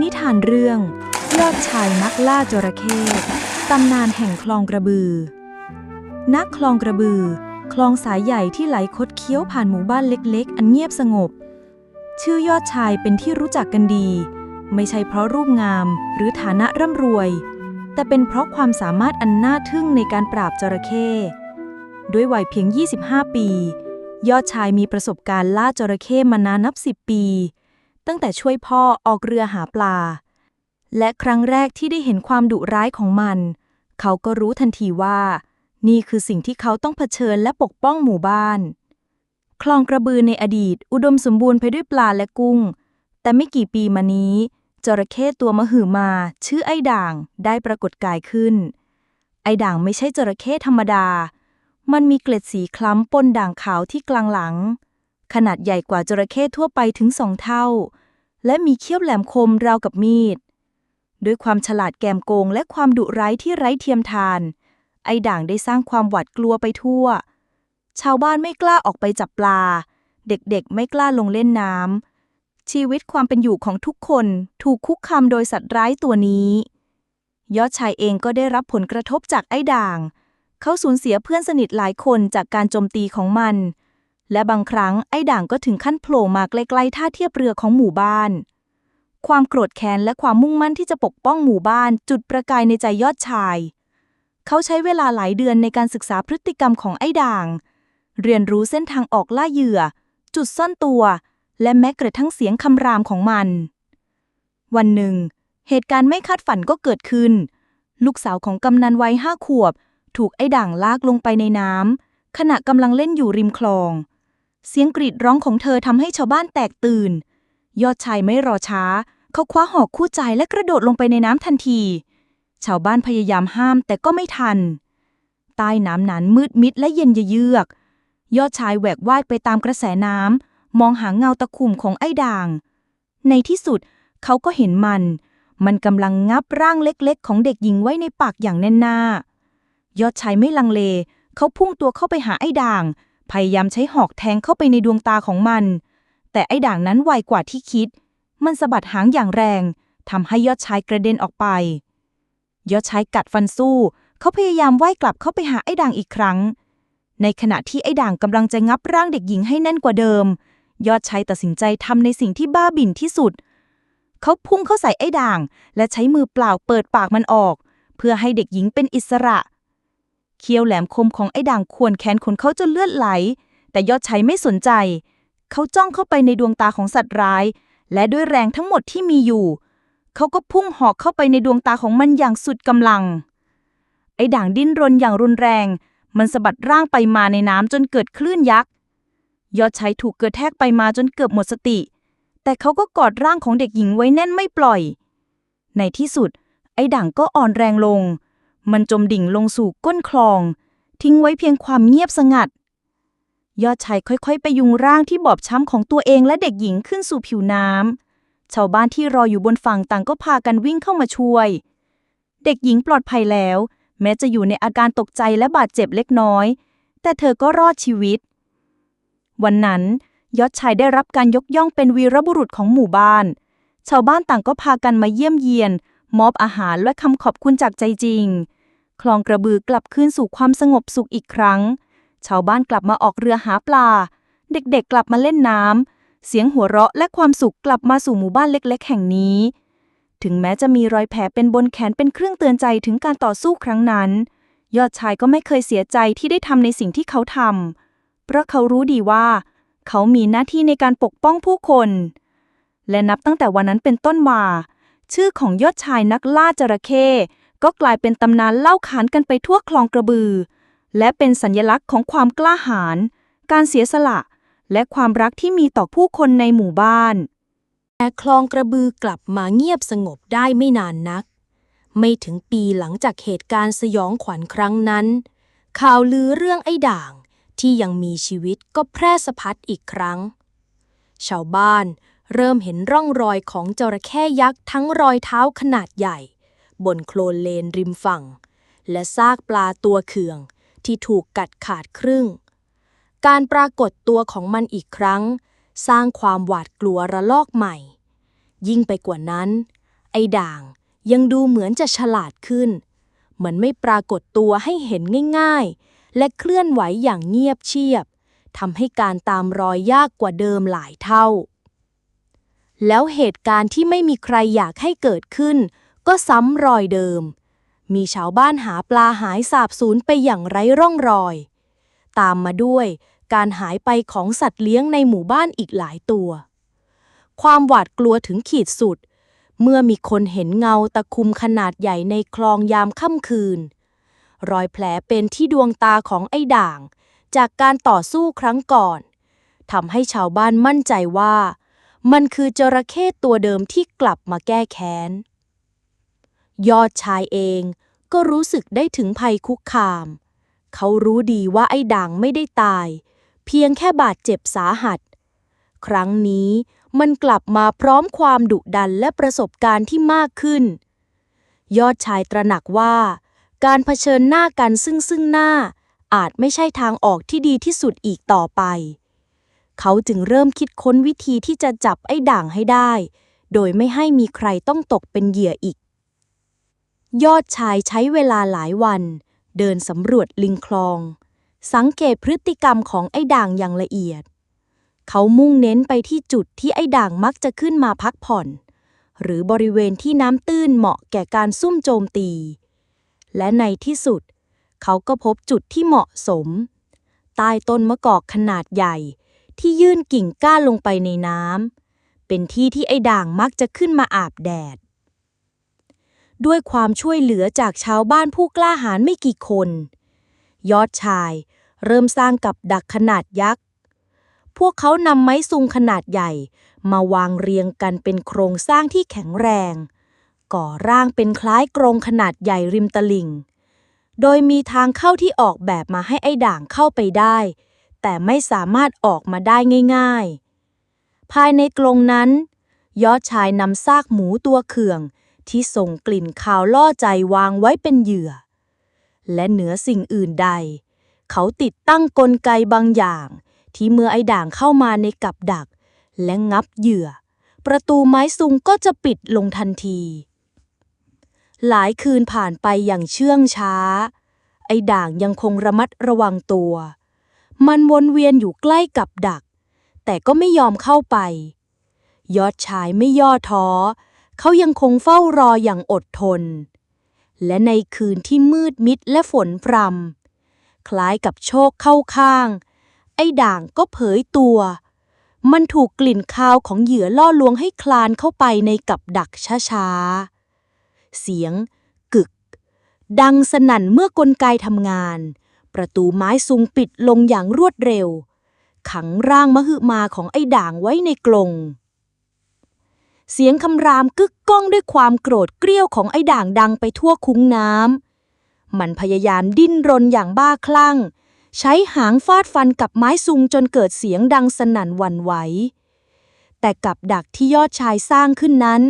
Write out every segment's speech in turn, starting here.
นิทานเรื่องยอดชายนักล่าจระเข้ตำนานแห่งคลองกระบือ นักคลองกระบือ คลองสายใหญ่ที่ไหลคดเคี้ยวผ่านหมู่บ้านเล็กๆ อันเงียบสงบ ชื่อยอดชายเป็นที่รู้จักกันดี ไม่ใช่เพราะรูปงามหรือฐานะร่ำรวย แต่เป็นเพราะความสามารถอันน่าทึ่งในการปราบจระเข้ด้วยวัยเพียง 25 ปี ยอดชายมีประสบการณ์ล่าจระเข้มานานนับ 10 ปี ตั้งแต่ช่วยพ่อออกเรือหาปลา และครั้งแรกที่ได้เห็นความดุร้ายของมัน เขาก็รู้ทันทีว่า นี่คือสิ่งที่เขาต้องเผชิญและปกป้องหมู่บ้าน คลองกระบือในอดีต อุดมสมบูรณ์ไปด้วยปลาและกุ้ง แต่ไม่กี่ปีมานี้จระเข้ตัวมหึมา ชื่อไอ้ด่างได้ปรากฏกายขึ้น ไอ้ด่างไม่ใช่จระเข้ธรรมดา มันมีเกล็ดสีคล้ำปนด่างขาวที่กลางหลัง ขนาดใหญ่กว่าจระเข้ทั่วไปถึงสองเท่า และมีเขี้ยวแหลมคมราวกับมีด ด้วยความฉลาดแกมโกงและความดุร้ายที่ไร้เทียมทาน ไอ้ด่างได้สร้างความหวาดกลัวไปทั่ว ชาวบ้านไม่กล้าออกไปจับปลา เด็กๆ ไม่กล้าลงเล่นน้ำ ชีวิตความเป็นอยู่ของทุกคนถูกคุกคามโดยสัตว์ร้ายตัวนี้ ยอดชายเองก็ได้รับผลกระทบจากไอ้ด่าง เขาสูญเสียเพื่อนสนิทหลายคนจากการโจมตีของมัน และบางครั้งไอ้ด่างก็ถึงขั้นโผล่มาใกล้ๆท่าเทียบเรือของหมู่บ้าน ความโกรธแค้นและความมุ่งมั่นที่จะปกป้องหมู่บ้าน จุดประกายในใจยอดชาย เขาใช้เวลาหลายเดือนในการศึกษาพฤติกรรมของไอ้ด่าง เรียนรู้เส้นทางออกล่าเหยื่อ จุดซ่อนตัว และแม้กระทั่งเสียงคำรามของมัน วันหนึ่ง เหตุการณ์ไม่คาดฝันก็เกิดขึ้น ลูกสาวของกำนันวัยห้าขวบ ถูกไอ้ด่างลากลงไปในน้ำขณะกำลังเล่นอยู่ริมคลอง เสียงกรีดร้องของเธอทำให้ชาวบ้านแตกตื่น ยอดชายไม่รอช้า เขาคว้าหอกคู่ใจและกระโดดลงไปในน้ำทันที ชาวบ้านพยายามห้ามแต่ก็ไม่ทัน ใต้น้ำนั้นมืดมิดและเย็นเยือก ยอดชายแหวกว่ายไปตามกระแสน้ำมองหาเงาตะคุ่มของไอ้ด่าง ในที่สุดเขาก็เห็นมัน มันกำลังงับร่างเล็กๆ ของเด็กหญิงไว้ในปากอย่างแน่นหน้า ยอดชายไม่ลังเล เขาพุ่งตัวเข้าไปหาไอ้ด่าง พยายามใช้หอกแทงเข้าไปในดวงตาของมัน แต่ไอ้ด่างนั้นไวกว่าที่คิด มันสะบัดหางอย่างแรงทำให้ยอดชายกระเด็นออกไป ยอดชายกัดฟันสู้ เขาพยายามว่ายกลับเข้าไปหาไอ้ด่างอีกครั้ง ในขณะที่ไอ้ด่างกำลังจะงับร่างเด็กหญิงให้แน่นกว่าเดิม ยอดชายตัดสินใจทำในสิ่งที่บ้าบิ่นที่สุด เขาพุ่งเข้าใส่ไอ้ด่าง และใช้มือเปล่าเปิดปากมันออก เพื่อให้เด็กหญิงเป็นอิสระ เคี้ยวแหลมคมของไอ้ด่างข่วนแขนขนเขาจนเลือดไหล แต่ยอดชายไม่สนใจ เขาจ้องเข้าไปในดวงตาของสัตว์ร้าย และด้วยแรงทั้งหมดที่มีอยู่ เขาก็พุ่งหอกเข้าไปในดวงตาของมันอย่างสุดกำลัง ไอ้ด่างดิ้นรนอย่างรุนแรง มันสะบัดร่างไปมาในน้ำจนเกิดคลื่นยักษ์ ยอดชายถูกกระแทกไปมาจนเกือบหมดสติ แต่เขาก็กอดร่างของเด็กหญิงไว้แน่นไม่ปล่อย ในที่สุด ไอ้ด่างก็อ่อนแรงลง มันจมดิ่งลงสู่ก้นคลอง ทิ้งไว้เพียงความเงียบสงัด ยอดชายค่อยๆ ไปยุงร่างที่บอบช้ำของตัวเองและเด็กหญิงขึ้นสู่ผิวน้ำชาวบ้านที่รออยู่บนฝั่งต่างก็พากันวิ่งเข้ามาช่วย เด็กหญิงปลอดภัยแล้ว แม้จะอยู่ในอาการตกใจและบาดเจ็บเล็กน้อย แต่เธอก็รอดชีวิต วันนั้นยอดชายได้รับการยกย่องเป็นวีรบุรุษของหมู่บ้าน ชาวบ้านต่างก็พากันมาเยี่ยมเยียน มอบอาหารและคำขอบคุณจากใจจริง คลองกระบือกลับคืนสู่ความสงบสุขอีกครั้ง ชาวบ้านกลับมาออกเรือหาปลา เด็กๆกลับมาเล่นน้ำ เสียงหัวเราะและความสุขกลับมาสู่หมู่บ้านเล็ก ๆ แห่งนี้ ถึงแม้จะมีรอยแผลเป็นบนแขนเป็นเครื่องเตือนใจถึงการต่อสู้ครั้งนั้น ยอดชายก็ไม่เคยเสียใจที่ได้ทำในสิ่งที่เขาทำเพราะเขารู้ดีว่า เขามีหน้าที่ในการปกป้องผู้คน และนับตั้งแต่วันนั้นเป็นต้นมาชื่อของยอดชายนักล่าจระเข้ ก็กลายเป็นตำนานเล่าขานกันไปทั่วคลองกระบือ และเป็นสัญลักษณ์ของความกล้าหาญ การเสียสละ และความรักที่มีต่อผู้คนในหมู่บ้าน แต่คลองกระบือกลับมาเงียบสงบได้ไม่นานนัก ไม่ถึงปีหลังจากเหตุการณ์สยองขวัญครั้งนั้น ข่าวลือเรื่องไอ้ด่างที่ยังมีชีวิตก็แพร่สะพัดอีกครั้ง ชาวบ้านเริ่มเห็นร่องรอยของจระเข้ยักษ์ทั้งรอยเท้าขนาดใหญ่ บนโคลนเลนริมฝั่ง และซากปลาตัวเคืองที่ถูกกัดขาดครึ่ง การปรากฏตัวของมันอีกครั้ง สร้างความหวาดกลัวระลอกใหม่ ยิ่งไปกว่านั้น ไอ้ด่างยังดูเหมือนจะฉลาดขึ้น มันไม่ปรากฏตัวให้เห็นง่ายๆ และเคลื่อนไหวอย่างเงียบเชียบทำให้การตามรอยยากกว่าเดิมหลายเท่า แล้วเหตุการณ์ที่ไม่มีใครอยากให้เกิดขึ้น ก็ซ้ำรอยเดิม มีชาวบ้านหาปลาหายสาบสูญไปอย่างไร้ร่องรอย ตามมาด้วยการหายไปของสัตว์เลี้ยงในหมู่บ้านอีกหลายตัว ความหวาดกลัวถึงขีดสุด เมื่อมีคนเห็นเงาตะคุมขนาดใหญ่ในคลองยามค่ำคืน รอยแผลเป็นที่ดวงตาของไอ้ด่าง จากการต่อสู้ครั้งก่อนทำให้ชาวบ้านมั่นใจว่า มันคือจระเข้ตัวเดิมที่กลับมาแก้แค้น ยอดชายเองก็รู้สึกได้ถึงภัยคุกคาม เขารู้ดีว่าไอ้ด่างไม่ได้ตาย เพียงแค่บาดเจ็บสาหัส ครั้งนี้มันกลับมาพร้อมความดุดันและประสบการณ์ที่มากขึ้น ยอดชายตระหนักว่า การเผชิญหน้ากันซึ่งซึ่งหน้า อาจไม่ใช่ทางออกที่ดีที่สุดอีกต่อไป เขาจึงเริ่มคิดค้นวิธีที่จะจับไอ้ด่างให้ได้ โดยไม่ให้มีใครต้องตกเป็นเหยื่ออีก ยอดชายใช้เวลาหลายวัน เดินสำรวจลิงคลอง สังเกตพฤติกรรมของไอ้ด่างอย่างละเอียด เขามุ่งเน้นไปที่จุดที่ไอ้ด่างมักจะขึ้นมาพักผ่อน หรือบริเวณที่น้ำตื้นเหมาะแก่การซุ่มโจมตี และในที่สุด เขาก็พบจุดที่เหมาะสม ใต้ต้นมะกอกขนาดใหญ่ที่ยื่นกิ่งก้านลงไปในน้ำเป็นที่ที่ไอ้ด่างมักจะขึ้นมาอาบแดด ด้วยความช่วยเหลือจากชาวบ้านผู้กล้าหาญไม่กี่คน ยอดชายเริ่มสร้างกับดักขนาดยักษ์ พวกเขานำไม้ซุงขนาดใหญ่ มาวางเรียงกันเป็นโครงสร้างที่แข็งแรง ก่อร่างเป็นคล้ายกรงขนาดใหญ่ริมตลิ่ง โดยมีทางเข้าที่ออกแบบมาให้ไอ้ด่างเข้าไปได้ แต่ไม่สามารถออกมาได้ง่ายๆ ภายในกรงนั้น ยอดชายนำซากหมูตัวเขื่อง ที่ส่งกลิ่นคาวล่อใจวางไว้เป็นเหยื่อ และเหนือสิ่งอื่นใด เขาติดตั้งกลไกบางอย่าง ที่เมื่อไอ้ด่างเข้ามาในกับดัก และงับเหยื่อ ประตูไม้ซุงก็จะปิดลงทันที หลายคืนผ่านไปอย่างเชื่องช้า ไอ้ด่างยังคงระมัดระวังตัว มันวนเวียนอยู่ใกล้กับดัก แต่ก็ไม่ยอมเข้าไป ยอดชายไม่ย่อท้อ เขายังคงเฝ้ารออย่างอดทน และในคืนที่มืดมิดและฝนพรำคล้ายกับโชคเข้าข้าง ไอ้ด่างก็เผยตัว มันถูกกลิ่นคาวของเหยื่อล่อลวงให้คลานเข้าไปในกับดักช้าๆ เสียง กึก ดังสนั่นเมื่อกลไกทำงาน ประตูไม้ซุงปิดลงอย่างรวดเร็ว ขังร่างมหึมาของไอ้ด่างไว้ในกรง เสียงคำรามกึกก้องด้วยความโกรธเกรี้ยวของไอ้ด่างดังไปทั่วคุ้งน้ำ มันพยายามดิ้นรนอย่างบ้าคลั่ง ใช้หางฟาดฟันกับไม้ซุงจนเกิดเสียงดังสนั่นวันไหว แต่กับดักที่ยอดชายสร้างขึ้นนั้น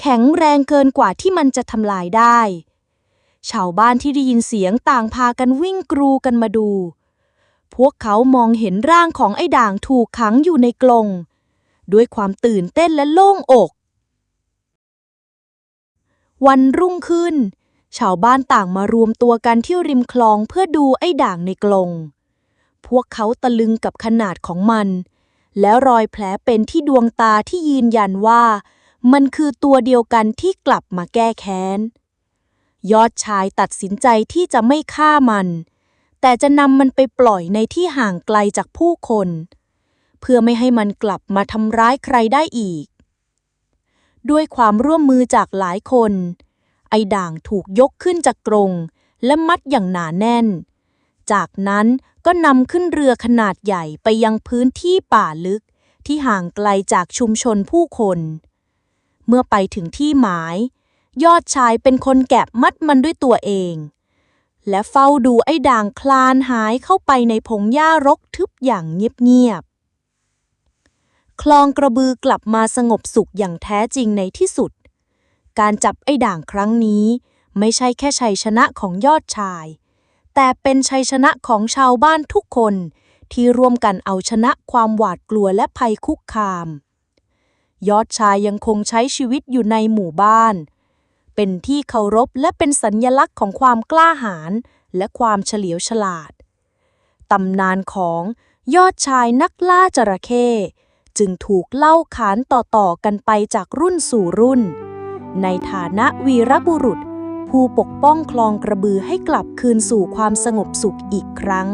แข็งแรงเกินกว่าที่มันจะทำลายได้ ชาวบ้านที่ได้ยินเสียงต่างพากันวิ่งกรูกันมาดู พวกเขามองเห็นร่างของไอ้ด่างถูกขังอยู่ในกรงด้วยความตื่นเต้นและโล่งอก วันรุ่งขึ้น ชาวบ้านต่างมารวมตัวกันที่ริมคลองเพื่อดูไอ้ด่างในกรงพวกเขาตะลึงกับขนาดของมัน แล้วรอยแผลเป็นที่ดวงตาที่ยืนยันว่า มันคือตัวเดียวกันที่กลับมาแก้แค้น ยอดชายตัดสินใจที่จะไม่ฆ่ามัน แต่จะนำมันไปปล่อยในที่ห่างไกลจากผู้คน เพื่อไม่ให้มันกลับมาทำร้ายใครได้อีก ด้วยความร่วมมือจากหลายคน ไอด่างถูกยกขึ้นจากกรง และมัดอย่างหนาแน่น จากนั้นก็นำขึ้นเรือขนาดใหญ่ไปยังพื้นที่ป่าลึก ที่ห่างไกลจากชุมชนผู้คน เมื่อไปถึงที่หมาย ยอดชายเป็นคนแกะมัดมันด้วยตัวเอง และเฝ้าดูไอ้ด่างคลานหายเข้าไปในพงหญ้ารกทึบอย่างเงียบ คลองกระบือกลับมาสงบสุขอย่างแท้จริงในที่สุด การจับไอ้ด่างครั้งนี้ ไม่ใช่แค่ชัยชนะของยอดชาย แต่เป็นชัยชนะของชาวบ้านทุกคน ที่ร่วมกันเอาชนะความหวาดกลัวและภัยคุกคาม ยอดชายยังคงใช้ชีวิตอยู่ในหมู่บ้าน เป็นที่เคารพและเป็นสัญญลักษณ์ของความกล้าหาญและความเฉลียวฉลาดตำนานของยอดชายนักล่าจระเข้ จึงถูกเล่าขานต่อๆกันไปจากรุ่นสู่รุ่น ในฐานะวีรบุรุษ ผู้ปกป้องคลองกระบือให้กลับคืนสู่ความสงบสุขอีกครั้ง